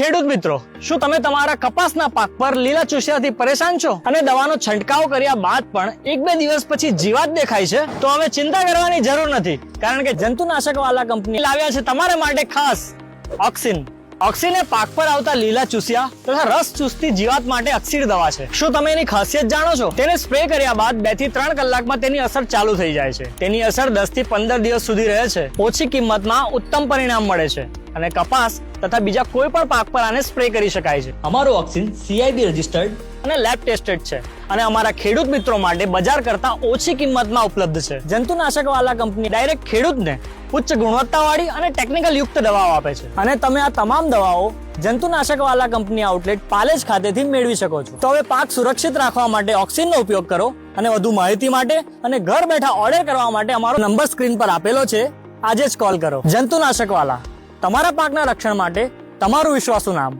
ખેડૂત મિત્રો, શું તમે તમારા કપાસના પાક પર લીલા ચૂસિયાથી પરેશાન છો? અને દવાનો છંટકાવ કર્યા બાદ પણ એક બે દિવસ પછી જીવાત દેખાય છે, તો હવે ચિંતા કરવાની જરૂર નથી. કારણ કે જંતુનાશક વાળા કંપની લાવ્યા છે તમારા માટે ખાસ ઓક્સિન. ઓક્સિન એ પાક પર આવતા લીલા ચૂસ્યા તથા રસ ચૂસતી જીવાત માટે અક્ષીર દવા છે. શું તમે એની ખાસિયત જાણો છો? તેને સ્પ્રે કર્યા બાદ બેથી ત્રણ કલાકમાં તેની અસર ચાલુ થઈ જાય છે. તેની અસર દસથી પંદર દિવસ સુધી રહે છે. ઓછી કિંમતમાં ઉત્તમ પરિણામ મળે છે. અને કપાસ તથા બીજા કોઈ પણ પાક પર આને સ્પ્રે કરી શકાય છે. અમારું ઓક્સિન સીઆઈબી રજિસ્ટર્ડ અને લેબ ટેસ્ટેડ છે અને અમારા ખેડૂત મિત્રો માટે બજાર કરતા ઓછી કિંમતમાં ઉપલબ્ધ છે. જંતુનાશક વાલા કંપની ડાયરેક્ટ ખેડૂતને ઉચ્ચ ગુણવત્તાવાળી અને ટેકનિકલ યુક્ત દવાઓ આપે છે. અને તમે આ તમામ દવાઓ જંતુનાશક વાલા કંપની આઉટલેટ પાલેજ ખાતેથી મેળવી શકો છો. તો હવે પાક સુરક્ષિત રાખવા માટે ઓક્સિનનો ઉપયોગ કરો અને વધુ માહિતી માટે અને ઘર બેઠા ઓર્ડર કરવા માટે અમારો નંબર સ્ક્રીન પર આપેલો છે. આજે જ કોલ કરો. જંતુનાશક વાળા તમારા પાકના રક્ષણ માટે તમારું વિશ્વાસુ નામ